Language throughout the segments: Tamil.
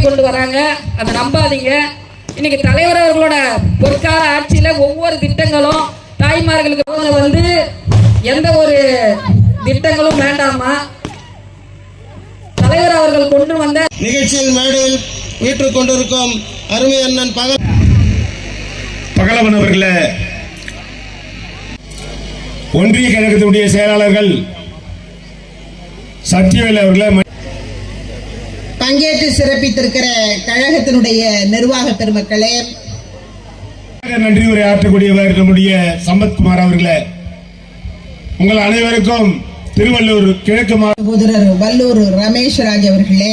கொண்டு வராங்க. அதை நம்பாதீங்க. இன்னைக்கு தலைவர் அவர்களோட பொற்கால ஆட்சியில ஒவ்வொரு திட்டங்களும் தாய்மார்களுக்கு வந்து எந்த ஒரு திட்டங்களும் வேண்டாமா? தலைவர் அவர்கள் கொண்டு வந்த நிகழ்ச்சியில் மேடையில் வீற்றுக் கொண்டிருக்கும் அருமை அண்ணன் பகல் பகலவன் அவர்களே ஒன்றிய கழகத்தினுடைய செயலாளர்கள் சத்யவேல் அவர்களே பங்கேற்று சிறப்பித்திருக்கிற கழகத்தினுடைய நிர்வாக பெருமக்களே. நன்றி உரை ஆற்றக்கூடியவர் நம்முடைய சம்பத்குமார் அவர்களே. உங்கள் அனைவருக்கும் திருவள்ளூர் கிழக்கு மா சகோதரர் வல்லூர் ரமேஷ் ராஜ் அவர்களே.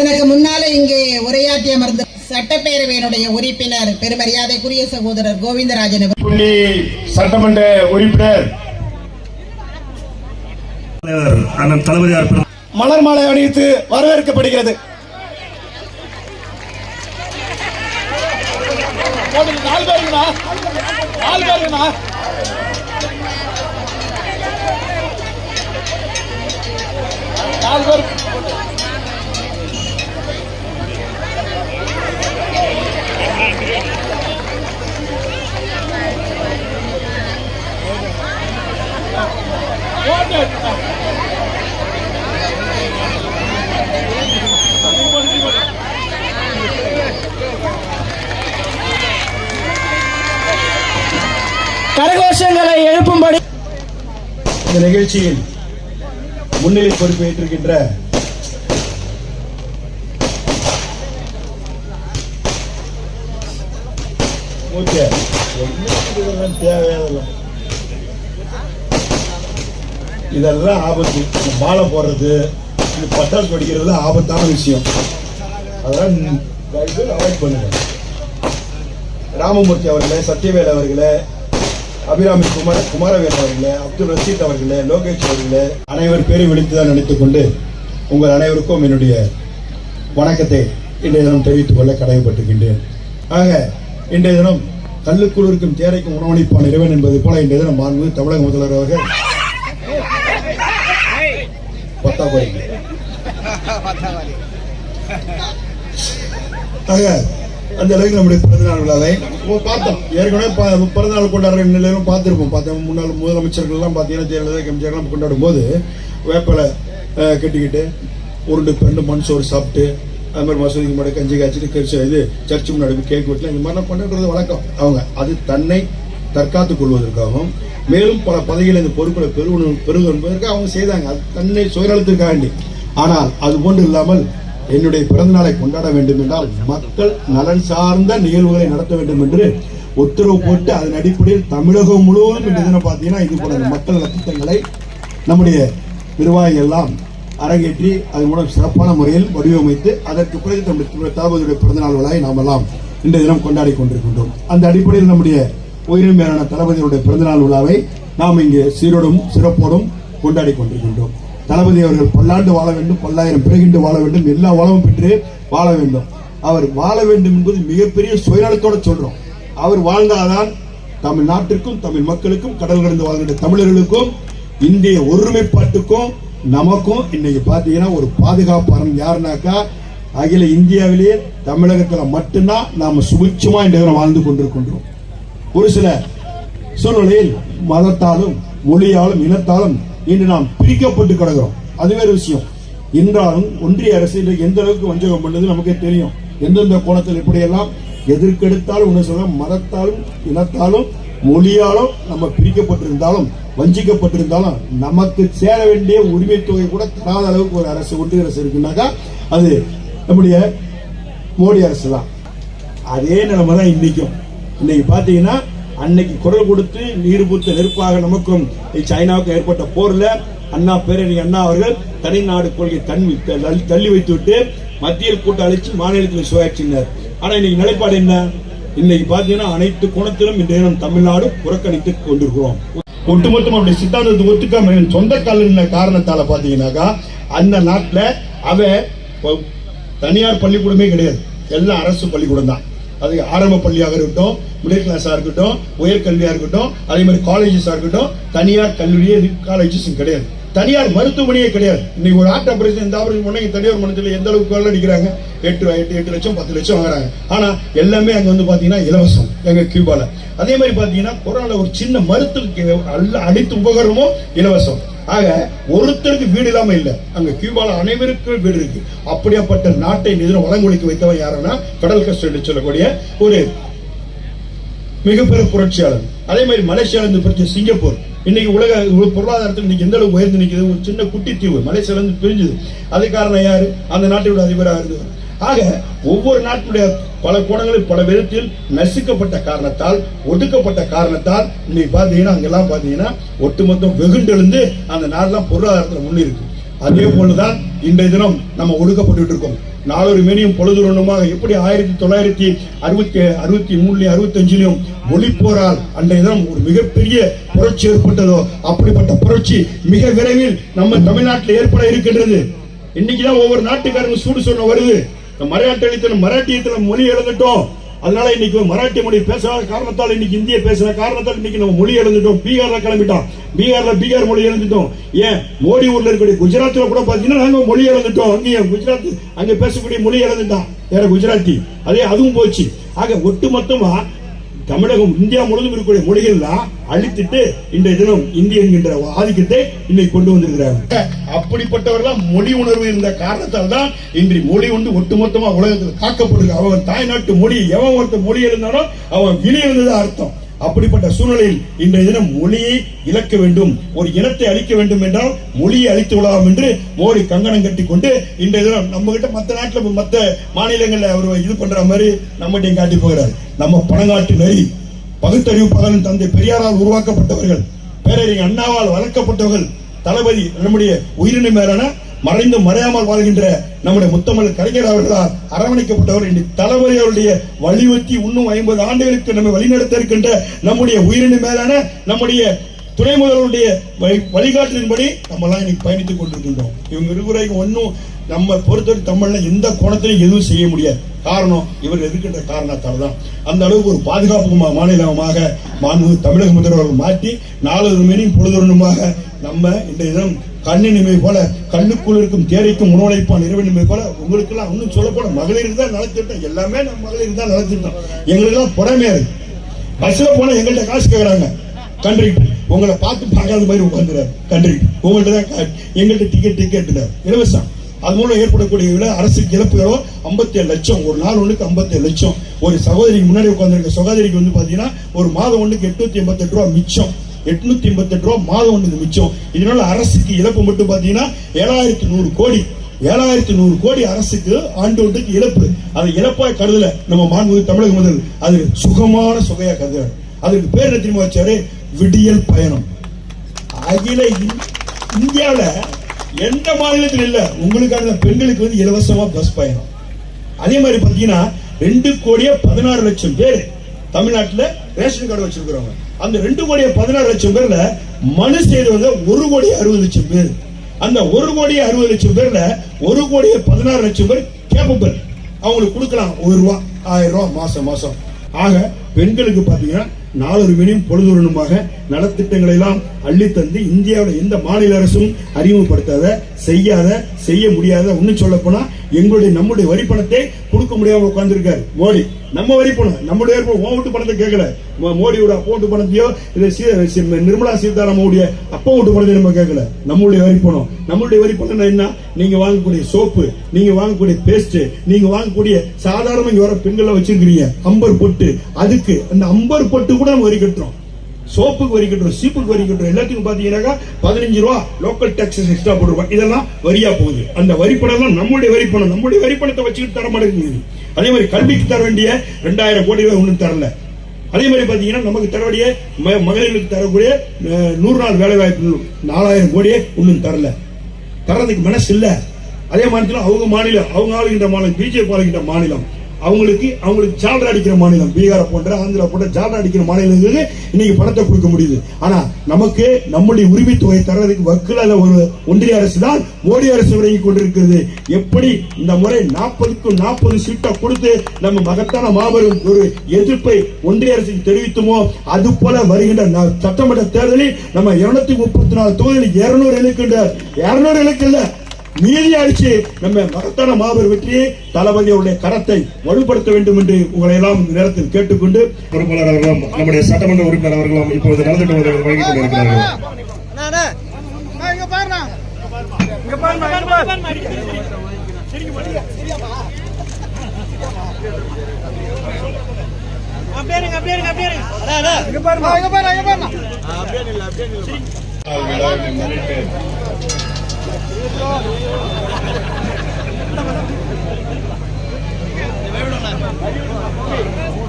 எனக்கு முன்னால இங்கே உரையாற்றி அமர்ந்த சட்டப்பேரவையினுடைய உறுப்பினர் பெருமரியாதைக்குரிய சகோதரர் கோவிந்தராஜன் சட்டமன்ற உறுப்பினர். தலைவர் அண்ணன் தளபதியார் மலர் மாலை அணிவித்து வரவேற்கப்படுகிறது. கரகோஷங்களை இந்த நிகழ்ச்சியில் முன்னிலை பொறுப்பு ஏற்றிருக்கின்ற என்னத்துக்கு இதெல்லாம் இதெல்லாம் ஆபத்து. மாலை போடுறது இது பட்டாசு படிக்கிறது ஆபத்தான விஷயம். அதெல்லாம் அவாய்ட் பண்ணுங்க. ராமமூர்த்தி அவர்களே சத்யவேல் அவர்களே அபிராமி குமார குமாரவேல் அவர்களே அப்துல் ரஷீத் அவர்களே லோகேஷ் அவர்களே அனைவர் பேரை விழித்துதான் நினைத்துக் கொண்டு உங்கள் அனைவருக்கும் என்னுடைய வணக்கத்தை இன்றைய தினம் தெரிவித்துக் கொள்ள கடமைப்பட்டிருக்கின்றேன். ஆக இன்றைய தினம் கல்லுக்குளிருக்கும் தேரைக்கும் உணவளிப்பான் இறைவன் என்பது போல இன்றைய தினம் மாண்பு தமிழக முதல்வர் அவர்கள் பத்தா ஆக அந்த அளவுக்கு நம்முடைய பிறந்தநாள் விழாவை பார்த்தோம். ஏற்கனவே பிறந்த பிறந்தநாள் கொண்டாடுற நிலையிலும் பார்த்துருப்போம். பார்த்தோம் முன்னாள் முதலமைச்சர்கள்லாம் பார்த்தீங்கன்னா ஜெயலலிதா எம்ஜிஆர்லாம் கொண்டாடும் போது வேப்பலை கட்டிக்கிட்டு உருண்டு பெண்டு மண் சோறு சாப்பிட்டு அது மாதிரி மசூதிக்கு முன்னாடி கஞ்சி காய்ச்சிட்டு கரிசி இது சர்ச்சு முன்னாடி கேக் வெட்டலாம் இந்த மாதிரிலாம் கொண்டாடுறது வழக்கம். அவங்க அது தன்னை தற்காத்துக் கொள்வதற்காகவும் மேலும் பல பதவிகளை இந்த பொறுப்புகளை பெருகணும் பெருகும் என்பதற்கு அவங்க செய்தாங்க. அது தன்னை சுயநலத்திற்காக வேண்டி. ஆனால் அது போன்று இல்லாமல் என்னுடைய பிறந்தநாளை கொண்டாட வேண்டும் என்றால் மக்கள் நலன் சார்ந்த நிகழ்வுகளை நடத்த வேண்டும் என்று உத்தரவு போட்டு அதன் அடிப்படையில் தமிழகம் முழுவதும் இந்த தினம் பார்த்தீங்கன்னா இது போல மக்கள் நலத்திட்டங்களை நம்முடைய நிர்வாகிகள் எல்லாம் அரங்கேற்றி அதன் மூலம் சிறப்பான முறையில் வடிவமைத்து அதற்கு பிறகு நம்முடைய தளபதியுடைய பிறந்தநாள் விழாவை நாம் எல்லாம் இன்றைய தினம் கொண்டாடி கொண்டிருக்கின்றோம். அந்த அடிப்படையில் நம்முடைய உயிரிமையான மேலான தளபதியுடைய பிறந்தநாள் விழாவை நாம் இங்கே சீரோடும் சிறப்போடும் கொண்டாடி கொண்டிருக்கின்றோம். தளபதி அவர்கள் பல்லாண்டு வாழ வேண்டும் பல்லாயிரம் பிறகிண்டு வாழ வேண்டும். எல்லா வளமும் பெற்று வாழ வேண்டும். அவர் வாழ வேண்டும் என்பது மிகப்பெரிய சுயநலத்தோட சொல்றோம். அவர் வாழ்ந்தால்தான் தமிழ்நாட்டிற்கும் தமிழ் மக்களுக்கும் கடல் கடந்து வாழ்கின்ற தமிழர்களுக்கும் இந்திய ஒருமைப்பாட்டுக்கும் நமக்கும் இன்னைக்கு பாத்தீங்கன்னா ஒரு பாதுகாப்பாளன் யாருனாக்கா அகில இந்தியாவிலேயே தமிழகத்துல மட்டும்தான் நாம சுபிட்சமா இந்த வாழ்ந்து கொண்டிருக்கின்றோம். ஒரு சில சூழ்நிலையில் மதத்தாலும் மொழியாலும் இனத்தாலும் இன்று நாம் பிரிக்கப்பட்டு கிடக்கிறோம். அது வேறு விஷயம். என்றாலும் ஒன்றிய அரசு எந்த அளவுக்கு வஞ்சகம் பண்ணது நமக்கே தெரியும். எந்தெந்த கோணத்தில் எப்படியெல்லாம் எதற்கெடுத்தாலும் ஒன்று சொல்ல மதத்தாலும் இனத்தாலும் மொழியாலும் நம்ம பிரிக்கப்பட்டிருந்தாலும் வஞ்சிக்கப்பட்டிருந்தாலும் நமக்கு சேர வேண்டிய உரிமை தொகை கூட தராத அளவுக்கு ஒரு அரசு ஒன்றிய அரசு இருக்குன்னாக்கா அது நம்முடைய மோடி அரசு தான் அதே நிலைமை தான் இன்னைக்கும். இன்னைக்கு பார்த்தீங்கன்னா அன்னைக்கு குரல் கொடுத்து நீர் பூத்த நெருப்பாக நமக்கும் சைனாவுக்கும் ஏற்பட்ட போர்ல அண்ணா பேரணி அண்ணா அவர்கள் தனி நாடு கொள்கை தன் தள்ளி- தள்ளி வைத்து விட்டு மத்தியில் கூட்டம் அழிச்சு மாநிலத்தில் சுயாட்சினர் ஆனா இன்னைக்கு நிலைப்பாடு என்ன? இன்னைக்கு பாத்தீங்கன்னா அனைத்து கோணத்திலும் இன்றைய தினம் தமிழ்நாடு புறக்கணித்து கொண்டிருக்கிறோம். ஒட்டுமொத்தம் அவருடைய சித்தாந்தத்தை ஒத்துக்காம சொந்த கால காரணத்தால பாத்தீங்கன்னாக்கா அந்த நாட்டுல அவ தனியார் பள்ளிக்கூடமே கிடையாது. எல்லாம் அரசு பள்ளிக்கூடம் தான். அது ஆரம்ப பள்ளியாக இருக்கட்டும் மிடில் கிளாஸாக இருக்கட்டும் உயர்கல்வியாக இருக்கட்டும் அதே மாதிரி காலேஜஸாக இருக்கட்டும் தனியார் கல்லூரியே காலேஜஸும் கிடையாது. தனியார் மருத்துவமனையே கிடையாது. இன்னைக்கு ஒரு ஹார்ட் ஆபரேஷன் இந்த ஆபரேஷன் பண்ணி தனியார் மருத்துவத்தில் எந்த அளவுக்கு வேலை அடிக்கிறாங்க? எட்டு எட்டு எட்டு லட்சம் பத்து லட்சம் வாங்குறாங்க. ஆனா எல்லாமே அங்க வந்து பாத்தீங்கன்னா இலவசம். எங்க கியூபால. அதே மாதிரி பாத்தீங்கன்னா கொரோனா ஒரு சின்ன மருத்துவ அல்ல அனைத்து உபகரணமும் இலவசம். ஆக ஒருத்தருக்கு வீடு இல்லாம இல்ல. அங்க கியூபால அனைவருக்கும் வீடு இருக்கு. அப்படியாப்பட்ட நாட்டை நிதினம் வளங்குலிக்கு வைத்தவன் யாருன்னா கடல் கஷ்டம் சொல்லக்கூடிய ஒரு மிகப்பெரிய புரட்சியாளர். அதே மாதிரி மலேசியாவிலிருந்து இருந்து சிங்கப்பூர். இன்னைக்கு உலக பொருளாதாரத்தில் இன்னைக்கு எந்த அளவுக்கு உயர்ந்து நிற்கிறது ஒரு சின்ன குட்டி தீவு மலேசியால பிரிஞ்சுது. அது காரணம் யார்? அந்த நாட்டோட அதிபராக இருந்தவர் ஆக ஒவ்வொரு நாட்டினுடைய பல கோணங்களில் பல விதத்தில் நசுக்கப்பட்ட காரணத்தால் ஒடுக்கப்பட்ட காரணத்தால் இன்னைக்கு பார்த்தீங்கன்னா அங்கெல்லாம் பார்த்தீங்கன்னா ஒட்டுமொத்தம் வெகுண்டெழுந்து அந்த நாடெல்லாம் பொருளாதாரத்தில் முன்னிருக்கு அதே போலதான் இன்றைய தினம் நம்ம ஒடுக்கப்பட்டு இருக்கோம் நாலொரு மேனியும் பொழுதுரணுமாக எப்படி ஆயிரத்தி தொள்ளாயிரத்தி அறுபத்தி அறுபத்தி மூணுலயும் அறுபத்தி அஞ்சுலயும் மொழிப்போரால் அன்றைய தினம் ஒரு மிகப்பெரிய புரட்சி ஏற்பட்டதோ அப்படிப்பட்ட புரட்சி மிக விரைவில் நம்ம தமிழ்நாட்டில் ஏற்பட இருக்கின்றது. இன்னைக்குதான் ஒவ்வொரு நாட்டுக்காரங்க சூடு சொன்ன வருது. இந்த மலையாட்டத்தில் மொழி எழுதட்டும். அதனால இன்னைக்கு மராட்டி மொழி பேசாத காரணத்தால் இன்னைக்கு இந்திய பேசுற காரணத்தால் இன்னைக்கு நம்ம மொழி எழுந்துட்டோம். பீகார்ல கிளம்பிட்டோம் பீகார்ல பீகார் மொழி எழுந்துட்டோம். ஏன்? மோடி ஊர்ல இருக்கக்கூடிய குஜராத்ல கூட பாத்தீங்கன்னா நாங்க மொழி எழுந்துட்டோம். அங்கேயே குஜராத் அங்க பேசக்கூடிய மொழி எழுந்துட்டான். வேற குஜராத்தி. அதே அதுவும் போச்சு. ஆக ஒட்டுமொத்தமா தமிழகம் இந்தியா முழுவதும் இருக்கக்கூடிய மொழிகள்லாம் அழித்துட்டு இன்றைய தினம் இந்திய என்கின்ற ஆதிக்கத்தை இன்னைக்கு கொண்டு வந்திருக்கிறாங்க. அப்படிப்பட்டவர்கள் மொழி உணர்வு இருந்த காரணத்தால் தான் இன்று மொழி ஒன்று ஒட்டுமொத்தமா உலகத்தில் காக்கப்படுது. அவன் தாய்நாட்டு மொழி எவன் ஒருத்தர் மொழி இருந்தாலும் அவன் வெளியிருந்தது அர்த்தம். அப்படிப்பட்ட சூழ்நிலையில் இன்றைய தினம் மொழியை இழக்க வேண்டும். ஒரு இனத்தை அழிக்க வேண்டும் என்றால் மொழியை அழித்து விடலாம் என்று மோடி கங்கணம் கட்டி கொண்டு இன்றைய தினம் நம்ம கிட்ட மற்ற நாட்டில் மற்ற மாநிலங்களில் அவர் இது பண்ற மாதிரி நம்மகிட்டையும் காட்டி போகிறார். நம்ம பணங்காட்டு நெறி பகுத்தறிவு பகலின் தந்தை பெரியாரால் உருவாக்கப்பட்டவர்கள் பேரறிஞர் அண்ணாவால் வளர்க்கப்பட்டவர்கள் தளபதி நம்முடைய உயிரினை மேலான மறைந்து மறையாமல் வாழ்கின்ற நம்முடைய முத்தமிழ் கலைஞர் அவர்களால் அரவணைக்கப்பட்டவர். இன்று தளபதி அவருடைய வலியுறுத்தி இன்னும் ஐம்பது ஆண்டுகளுக்கு நம்மை வழிநடத்த இருக்கின்ற நம்முடைய உயிரினை மேலான நம்முடைய துணை முதல்வருடைய வழி- வழிகாட்டலின்படி நம்ம எல்லாம் இன்னைக்கு பயணித்துக் கொண்டிருக்கின்றோம். இவங்க இருவரைக்கும் ஒன்றும் நம்ம பொறுத்தவரை தமிழ்ல எந்த கோணத்திலையும் எதுவும் செய்ய முடியாது. காரணம் இவர் இருக்கின்ற காரணத்தால் தான் அந்த அளவுக்கு ஒரு பாதுகாப்பு மாநிலமாக மாண்பு தமிழக முதல்வர்கள் மாற்றி நாலு மணி பொழுதுமாக நம்ம இன்றைய தினம் கண்ணினிமை போல கண்ணுக்குள் இருக்கும் தேரைக்கும் உணவளிப்பான் இறைவனிமை போல உங்களுக்கு எல்லாம் இன்னும் சொல்ல போன தான் நலத்திட்டம் எல்லாமே நம்ம மகளிர் தான் நலத்திட்டம். எங்களுக்கு எல்லாம் புறமையா இருக்கு. பஸ்ல போனா எங்கள்கிட்ட காசு கேட்கறாங்க கண்ட்ரி உங்களை பார்த்து பார்க்காத மாதிரி உட்காந்துறாரு கண்ட்ரி உங்கள்ட்ட தான் எங்கள்கிட்ட டிக்கெட் டிக்கெட் இலவசம். அது மூலம் ஏற்படக்கூடிய விலை அரசுக்கு இழப்புகளோ 57 லட்சம். ஒரு நாள் ஒண்ணுக்கு 57 லட்சம். ஒரு சகோதரிக்கு முன்னாடி உட்காந்துருக்க சகோதரிக்கு வந்து பாத்தீங்கன்னா ஒரு மாதம் ஒண்ணுக்கு எட்நூத்தி எண்பத்தெட்டு ரூபா மிச்சம். எட்நூத்தி எண்பத்தெட்டு ரூபா மாதம் ஒண்ணுக்கு மிச்சம். இதனால அரசுக்கு இழப்பு மட்டும் பார்த்தீங்கன்னா ஏழாயிரத்தி நூறு கோடி. ஏழாயிரத்தி நூறு கோடி அரசுக்கு ஆண்டு ஒன்றுக்கு இழப்பு. அதை இழப்பாய் கருதல நம்ம மாண்பு தமிழக முதல் அது சுகமான சுகையா கருதுறாரு. அதுக்கு பேர் என்ன தெரியுமா வச்சாரு? விடியல் பயணம். அகில இந்- எந்த மாநிலத்தில் இல்ல. உங்களுக்கான பெண்களுக்கு வந்து இலவசமா பஸ் பயணம். அதே மாதிரி பார்த்தீங்கன்னா ரெண்டு கோடியே பதினாறு லட்சம் பேர் தமிழ்நாட்டில் ரேஷன் கார்டு வச்சிருக்கிறவங்க. அந்த ரெண்டு கோடியே பதினாறு லட்சம் பேர்ல மனு செய்தவங்க ஒரு கோடி அறுபது லட்சம் பேர். அந்த ஒரு கோடியே அறுபது லட்சம் பேர்ல ஒரு கோடியே பதினாறு லட்சம் பேர் கேப்பபிள் அவங்களுக்கு கொடுக்கலாம் ஒரு ரூபா ஆயிரம் ரூபா மாசம் மாசம். ஆக பெண்களுக்கு பாத்தீங்கன்னா நாலொரு மணியும் பொழுதுடனுமாக நலத்திட்டங்களை எல்லாம் அள்ளித்தந்து இந்தியாவில் எந்த மாநில அரசும் அறிமுகப்படுத்தாத செய்யாத செய்ய முடியாத ஒன்றும் சொல்ல போனா எங்களுடைய நம்முடைய வரி பணத்தை கொடுக்க முடியாம உட்கார்ந்துருக்காரு. மோடி நம்ம வரி பணம் நம்முடைய ஓட்டு பணத்தை கேட்கல. மோடியோட அப்போ ஓட்டு பணத்தையோ இல்லை நிர்மலா சீதாராமனுடைய அப்போ வீட்டு பணத்தை நம்ம கேட்கல. நம்மளுடைய வரி பணம் நம்மளுடைய வரி பணம் என்ன? நீங்க வாங்கக்கூடிய சோப்பு நீங்க வாங்கக்கூடிய பேஸ்ட் நீங்க வாங்கக்கூடிய சாதாரண இங்க வர பெண்களை வச்சிருக்கிறீங்க. அம்பர் பொட்டு. அதுக்கு அந்த அம்பர் பொட்டு கூட நம்ம வரி கட்டுறோம். சோப்புக்கு வரி கட்டுறோம் சீப்புக்கு வரி கட்டுறோம் எல்லாத்துக்கும் பாத்தீங்கன்னாக்கா பதினஞ்சு ரூபா லோக்கல் டாக்ஸஸ் எக்ஸ்ட்ரா போட்டுருவோம் இதெல்லாம் வரியா போகுது. அந்த வரிப்பணம் தான் நம்முடைய வரிப்பணம் நம்மளுடைய நம்முடைய வச்சுக்கிட்டு தர மாட்டேங்குது. அதே மாதிரி கல்விக்கு தர வேண்டிய ரெண்டாயிரம் கோடி ரூபாய் ஒன்றும் தரல. அதே மாதிரி பாத்தீங்கன்னா நமக்கு தரக்கூடிய மகளிர்களுக்கு தரக்கூடிய நூறு நாள் வேலை வாய்ப்பு நாலாயிரம் கோடியே ஒன்றும் தரல. தரதுக்கு மனசு இல்லை. அதே மாநிலத்தில் அவங்க மாநிலம் அவங்க ஆளுகின்ற மாநிலம் பிஜேபி ஆளுகின்ற மாநிலம். அவங்களுக்கு அவங்களுக்கு ஜால்ரா அடிக்கிற மாநிலம் பீகாரை போன்ற ஆந்திரா போன்ற ஜால்ரா அடிக்கிற மாநிலங்களுக்கு இன்னைக்கு பணத்தை கொடுக்க முடியுது. ஆனா நமக்கு நம்முடைய உரிமை தொகை தர்றதுக்கு வக்கில ஒரு ஒன்றிய அரசு தான் மோடி அரசு வழங்கி கொண்டிருக்கிறது. எப்படி இந்த முறை நாற்பதுக்கும் நாற்பது சீட்டை கொடுத்து நம்ம மகத்தான மாபெரும் ஒரு எதிர்ப்பை ஒன்றிய அரசுக்கு தெரிவித்துமோ அது போல வருகின்ற சட்டமன்ற தேர்தலில் நம்ம இருநூத்தி முப்பத்தி நாலு தொகுதியில் இருநூறு இலக்கு இருநூறு இலக்கு இல்லை மீதி அடிச்சு நம்ம மகத்தான மாபெரும் வெற்றியை தளபதியுடைய கரத்தை வலுப்படுத்த வேண்டும் என்று உங்களை எல்லாம் நேரத்தில் கேட்டுக்கொண்டு பொறுப்பாளர் அவர்களும் நம்முடைய சட்டமன்ற உறுப்பினர் அவர்களும் இப்பொழுது உதவிகள் வழங்கிக் கொண்டிருக்கிறார்கள்.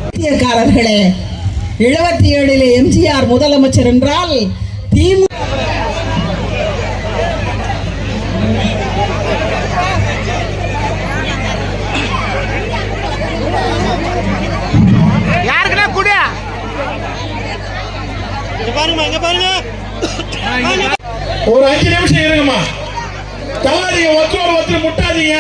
அரசியல்காரர்களே எழுபத்தி ஏழில் எம்ஜிஆர் முதலமைச்சர் என்றால் திமுக ஒரு அஞ்சு நிமிஷம் இருங்கம்மா. தள்ளாதீங்க முட்டாதீங்க.